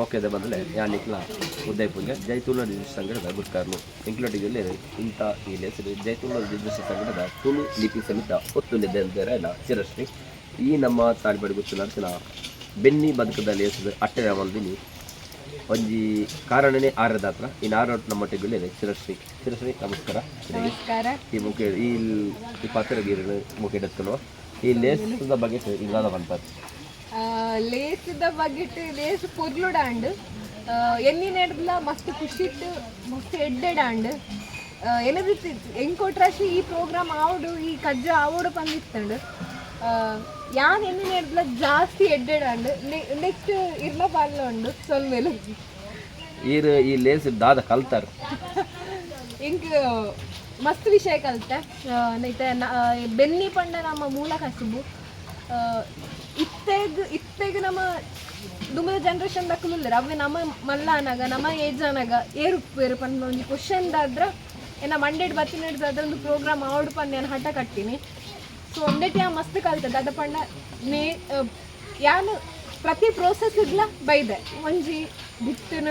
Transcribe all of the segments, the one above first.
ಮೊಕ್ಕೆದ ಯಾ ಯಾನಿಕ್ಲ ಉದಯಪುಂಜ ಜೈತುಳ register ಸಂಘಟದ ಗುಟ್ಕಾರ್ನು ಎಂಕ್ಲೊಟ್ಟಿಗೆ ಇಂಥ ಈ ಹೆಸರು ಜೈತುಳ ರಿಜಿಸ್ಟರ್ ಸಂಘಟದ ತುಳು ಲಿಪಿ ಸಮಿತ ಒತ್ತುನಿದೆ ಅಂತ ಚಿರಶ್ರೀ. ಈ ನಮ್ಮ ತಾಳಿಬಡಿ ಗುಚ್ಚು ನಡೆಸಿನ ಬೆನ್ನಿ ಬದುಕದಲ್ಲಿ ಹೆಸರು ಅಟ್ಟೆ ಮಲ್ದಿನಿ ಒಂಜಿ ಕಾರಣನೇ ಆರದ ಹತ್ರ ಇನ್ನು ನಮ್ಮ ನಮ್ಮೊಟ್ಟಿಗೆ ಚಿರಶ್ರೀ. ಚಿರಶ್ರೀ ನಮಸ್ಕಾರ. ನಮಸ್ಕಾರ. ಈ ಮುಖ್ಯ ಈ ಈ ಪಾತ್ರ ಗೀರಿನ ಮುಖ್ಯ ಎತ್ಕೊಳ್ಳುವ ಈ ಲೇಸದ ಬಗ್ಗೆ ಇಲ್ಲದ ಆ, ಲೇಸ್ದ ಬಗೆಟ್ ಲೇಸ್ ಪೊರ್ಲುಡಾಂಡ್ ಎನ್ನಿ ನೆಡ್ಲ ಮಸ್ತ್ ಖುಷಿಟ್ ಮಸ್ತ್ ಎಡ್ಡೆಡಾಂಡ್ ಎನದು ಎಂಕೋಟ್ರಾಶಿ ಈ ಪ್ರೋಗ್ರಾಮ್ ಆವಡು ಈ ಕಜ್ಜ ಆವಡು ಪಂದಿತ್ತಂಡ್ ಯಾನ್ ಎನ್ನಿ ನೆಡ್ಲ ಜಾಸ್ತಿ ಎಡ್ಡೆಡಾಂಡ್ ನೆಕ್ಸ್ಟ್ ಇರ್ಲ ಪಾಡ್ಲ ಉಂಡು ಸೊಲ್ಮೇಲು ಈರ್ ಈ ಲೇಸ್ ದಾದ ಕಲ್ತಾರ. ಇಂಕ್ ಮಸ್ತ್ ವಿಷಯ ಕಲ್ತೆ. ನೈತೆ ಬೆನ್ನಿ ಪಂಡ ನಮ್ಮ ಮೂಲ ಕಸುಬು. ಇತ್ತೆಗ್ ಇತ್ತೆಗ್ ನಮ್ಮ ದುಂಬದ ಜನರೇಷನ್ ದಕ್ಕಲಿಲ್ಲ ಅವೆ ನಮ್ಮ ಮಲ್ಲಾನಾಗ ನಮ್ಮ ಏಜ್ ಅನಾಗ ಏರು ಏರು ಪನ್ನ ಒಂದು ಕ್ವಶನ್ ದಾದ್ರ ಏನ ಮಂಡೇಡ್ ಬತ್ತಿನ ಹಿಡ್ದು ಒಂದು ಪ್ರೋಗ್ರಾಮ್ ಆವಡ್ ನಾನು ಹಠ ಕಟ್ಟಿನಿ ಸೊ ಒಂದೇ ಟೈಮ್ ಮಸ್ತ್ ಕಲ್ತದ. ಅದ ಪಂಡ ಮೇ ಯಾನು ಪ್ರತಿ ಪ್ರೋಸೆಸ್ ಇದ್ಲ ಬೈದೆ. ಒಂಜಿ ಬಿತ್ತನ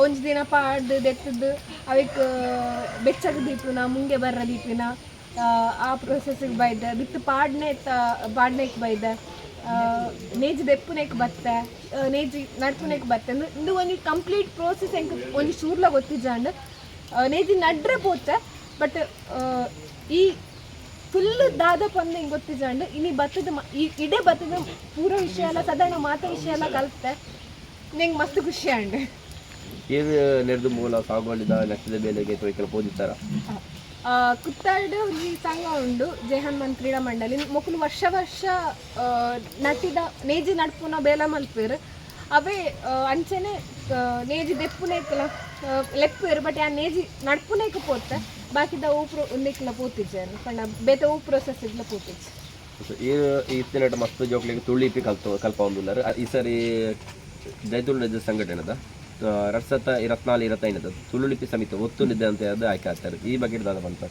ಒಂಜಿ ದಿನ ಪಾಡ್ದು ದೆತ್ತದ್ದು ಅವಕ್ ಬೆಚ್ಚಗ ದೀಪಿನ ಮುಂಗೆ ಬರ್ರ ದೀಪಿನ ಆ, ಆ ಪ್ರೋಸೆಸ್ಗೆ ಬೈದೆ. ಬಿತ್ತು ಪಾಡ್ನೆ ಪಾಡ್ನೆಕ್ ಬೈದೆ. ಆ, ನೇಜಿ ದೆಪ್ಪುನೆಕ್ ಬತ್ತೆ ನೇಜಿ ನಡ್ಪುನೆಕ್ ಬತ್ತೆ. ಅಂದ್ರೆ ಇದು ಒಂದು ಕಂಪ್ಲೀಟ್ ಪ್ರೋಸೆಸ್ ಹೆಂಗೆ ಒಂದು ಶೂರ್ಲ ಗೊತ್ತಿಜ್ಜಾಂಡ್ ನೇಜಿ ನಡ್ರೆ ಪೋತೆ ಬಟ್ ಈ ಫುಲ್ ದಾದ ಪಂದ ಹಿಂಗೆ ಗೊತ್ತಿಜಾಂಡ್ ಇನಿ ಬತ್ತದ ಈ ಇಡೇ ಬತ್ತದ ಪೂರ ವಿಷಯ ಎಲ್ಲ ಸಾಧಾರಣ ಮಾತ ವಿಷಯ ಎಲ್ಲ ಕಲ್ತೆ. ನಂಗೆ ಮಸ್ತ್ ಖುಷಿ ಅಂಡ್. ಏನು ನೆರೆದು ಮೂಲ ಸಾಗುವಳಿದ ನಷ್ಟದ ಬೇಲೆಗೆ ಕೆಲವು ಪೋದಿತ್ತಾರ ಕುತ್ತಾಡ್ ಒಂದು ಸಂಘ ಉಂಡು ಜಯ ಹನುಮಾನ್ ಕ್ರೀಡಾ ಮಂಡಳಿ. ಮೊಕಲು ವರ್ಷ ವರ್ಷ ನಟಿದ ನೇಜಿ ನಡ್ಪುನ ಬೇಲ ಮಲ್ಪೇರು ಅವೇ ಅಂಚನೆ ನೇಜಿ ದೆಪ್ಪುನೇಕಲ ಲೆಪ್ಪೇರು ಬಟ್ ಆ ನೇಜಿ ನಡ್ಪುನೇಕ ಪೋತೆ ಬಾಕಿದ ಹೂ ಪ್ರೋ ಉಂದೆಕ್ಲ ಪೋತಿಜ್ಜೆ ಪಂಡ ಬೇತೆ ಹೂ ಪ್ರೊಸೆಸ್ ಇಡ್ಲ ಪೋತಿಜ್ಜೆ ಈ ಈ ತಿನ್ನಟ ಮಸ್ತ್ ಜೋಕ್ಲಿಗೆ ತುಳಿಪಿ ಕಲ್ತು ಕಲ್ಪ ಈ ಸರಿ ರಜ ಸಂಘಟನೆದ? ಎರಡ್ ಇರತ್ನಾಲ್ ಇರತ ಏನದು? ತುಳುಲಿಪಿ ಸಮಿತಿ ಒತ್ತು ನಿದ್ದೆ ಅಂತ ಅದು ಆಯ್ಕೆ ಆಗ್ತಾರೆ ಈ ಬಗ್ಗೆ ದಾದ ಬಂತ.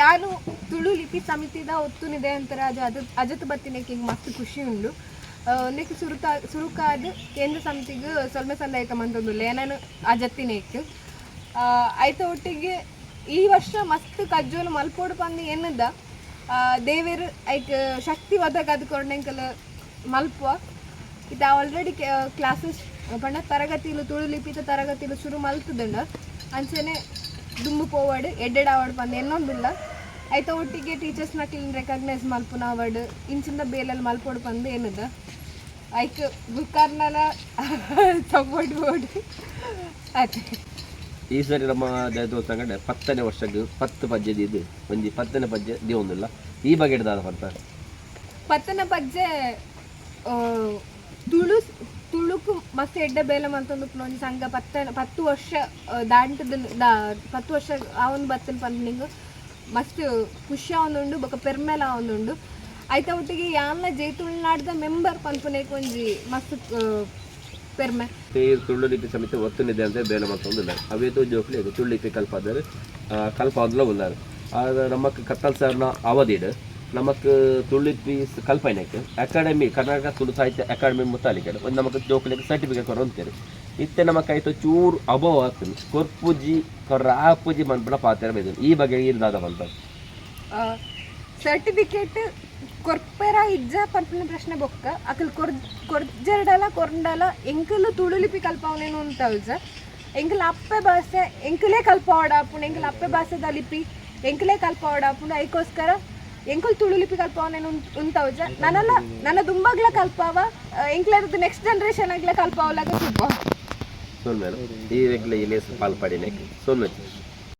ಯಾರು ತುಳು ಲಿಪಿ ಸಮಿತಿದ ಒತ್ತುನಿದೆ ಅಂತಾರೆ ಅದು ಅದು ಅಜತ್ ಬತ್ತಿನಕ್ಕೆ ಮಸ್ತ್ ಖುಷಿ ಉಂಡು. ನೆಕ್ ಸುರುತ ಸುರುಕಾದ ಕೇಂದ್ರ ಸಮಿತಿಗೆ ಸ್ವಲ್ಪ ಸಲಹೆ ಮಂತೊಂದುಲ್ಲ ಏನೇನು ಅಜತ್ತಿನೇಕ್ ಆಯ್ತ ಒಟ್ಟಿಗೆ ಈ ವರ್ಷ ಮಸ್ತ್ ಕಜ್ಜೋಲು ಮಲ್ಪೋಡು ಬಂದು ಏನದ? ದೇವೇರು ಐಕ್ ಶಕ್ತಿ ಒದಗ ಅದ್ಕೊಂಡೆಂಕಲ್ ಮಲ್ಪುವ. ಇದು ಆಲ್ರೆಡಿ ಕ್ಲಾಸಸ್ ಪಂಡ ತರಗತಿಲು ತುಳು ಲಿಪಿತ ತರಗತಿಲು ಶುರು ಮಲ್ತದಂಡ. ಅಂಚೆನೆ ದುಂಬು ಪೋವಾಡು ಎಡ್ಡೆಡ್ ಅವಾರ್ಡ್ ಬಂದು ಎನ್ನೊಂದಿಲ್ಲ. ಆಯ್ತ ಒಟ್ಟಿಗೆ ಟೀಚರ್ಸ್ ನಕ್ಲಿನ್ ರೆಕಗ್ನೈಸ್ ಮಲ್ಪುನ ಅವಾರ್ಡ್ ಇಂಚಿಂದ ಬೇಲಲ್ಲಿ ಮಲ್ಪೋಡು ಬಂದು ಏನದ ಐಕ್ ಬುಕ್ಕಾರ್ನಲ ಸಪೋರ್ಟ್ ಬೋರ್ಡ್ ಆಯ್ತು ಈ ಸರಿ ನಮ್ಮ ಸಂಘಟನೆ ಪತ್ತನೇ ವರ್ಷಕ್ಕೆ ಪತ್ತು ಪದ್ಯದ ಇದು ಒಂಜಿ ಪತ್ತನೇ ಪದ್ಯ ದೇವೊಂದಿಲ್ಲ ಈ ಬಗ್ಗೆ ಬಂತ ಪದ್ಯ ಪಜ್ಜೆ ತುಳು ತುಳುಕು ಮಸ್ತ್ ಎಡ್ಡೆ ಬೇಲೆ ಮಂತೊಂದು ಒಂಜಿ ಸಂಘ ಪತ್ತ, ಪತ್ತು ವರ್ಷ ದಾಂಟದ ಪತ್ತು ವರ್ಷ ಒಂದು ಬತ್ತನ ನಿಂಗ್ ಮಸ್ತ್ ಖುಷಿ ಆವೊಂದುಂಡು, ಬೊಕ ಪೆರ್ಮೆಲ ಆವೊಂದುಂಡು. ಐತ ಒಟ್ಟಿಗೆ ಯಾನ್ಲ ಜೈತುಳ್ನಾಡ್ದ ಮೆಂಬರ್ ಪನ್ಪುನೇಕ್ ಒಂಜಿ ಮಸ್ತ್ ಪೆರ್ಮೆ. ತೇರ್ ತುಳುಲಿಪಿ ಸಮಿತಿ ಒತ್ತು ಒತ್ತನಿದೆ ಅಂತ ಬೇಲೆ ಮತ್ತೊಂದಿಲ್ಲ ಅವೇತು ಜೋಕ್ಲಿ ತುಳುಲಿಪಿ ಕಲ್ಪಾದರು ಕಲ್ಪ ಅದಲ್ಲ ಉಲ್ಲಾರು ಆದ್ರೆ ನಮಕ್ ಕತ್ತಲ್ ಸರ್ನ ಅವಧಿಡ್ ನಮಕ್ ತುಳುಲಿಪಿ ಕಲ್ಪನೆಕ್ ಅಕಾಡೆಮಿ ಕರ್ನಾಟಕ ತುಳು ಸಾಹಿತ್ಯ ಅಕಾಡೆಮಿ ಮುತ್ತಾಲಿಕೆ ಒಂದು ನಮಗೆ ಜೋಕ್ಲಿಗೆ ಸರ್ಟಿಫಿಕೇಟ್ ಕೊರ ಕೊರಂತೇರಿ ಇತ್ತೆ ನಮಕ್ ಆಯ್ತು ಚೂರು ಅಭಾವ ಆಗ್ತದೆ. ಕೊರ್ಪುಜಿ ಕೊರ್ರ ಆಪುಜಿ ಮನ್ಪಡ ಪಾತ್ರ ಬೇದು. ಈ ಬಗ್ಗೆ ಇರ್ದಾದ ಬಂತ. ಸರ್ಟಿಫಿಕೇಟ್ ಕೊರ್ಪೆರ, ಇಜ್ಜ, ಪರ್ಪಿನ ಪ್ರಶ್ನೆ ಬೊಕ್ಕ. ಅಕಲ್ ಕೊರ್ ಕೊರ್ಜೆರ್ಡಲ, ಕೊರ್ಂಡಲ, ಎಂಕಲು ತುಳುಲಿಪಿ ಕಲ್ಪವನೇನು ಅಂತ ಅಲ್ಜ ಎಂಕಲ್ ಅಪ್ಪೆ ಭಾಷೆ, ಎಂಕಲೇ ಕಲ್ಪವಾಡ ಪುಣ, ಎಂಕಲ್ ಅಪ್ಪೆ ಭಾಷೆದ ಲಿಪಿ, ಎಂಕಲೇ ಕಲ್ಪವಾಡ ಆಪುಂಡು ಅದಕ್ಕೋಸ್ಕರ ಎಂಕಲ್ ತುಳುಲಿಪಿ ಕಲ್ಪವನೇನು ಉಂತಾವಜ ನನ್ನಲ್ಲ, ನನ್ನ ದುಂಬಗ್ಲ ಕಲ್ಪಾವ ಎಂಕ್ಲರದ್ದು ನೆಕ್ಸ್ಟ್ ಜನರೇಷನ್ ಆಗ್ಲ ಕಲ್ಪವಲಾಗ ಸೋನ್ ಮೇಡಮ್ ಈ ವೆಗ್ಲೆ ಇಲ್ಲಿ ಸೋನ್ ಸೋನ್ಮೇಲೆ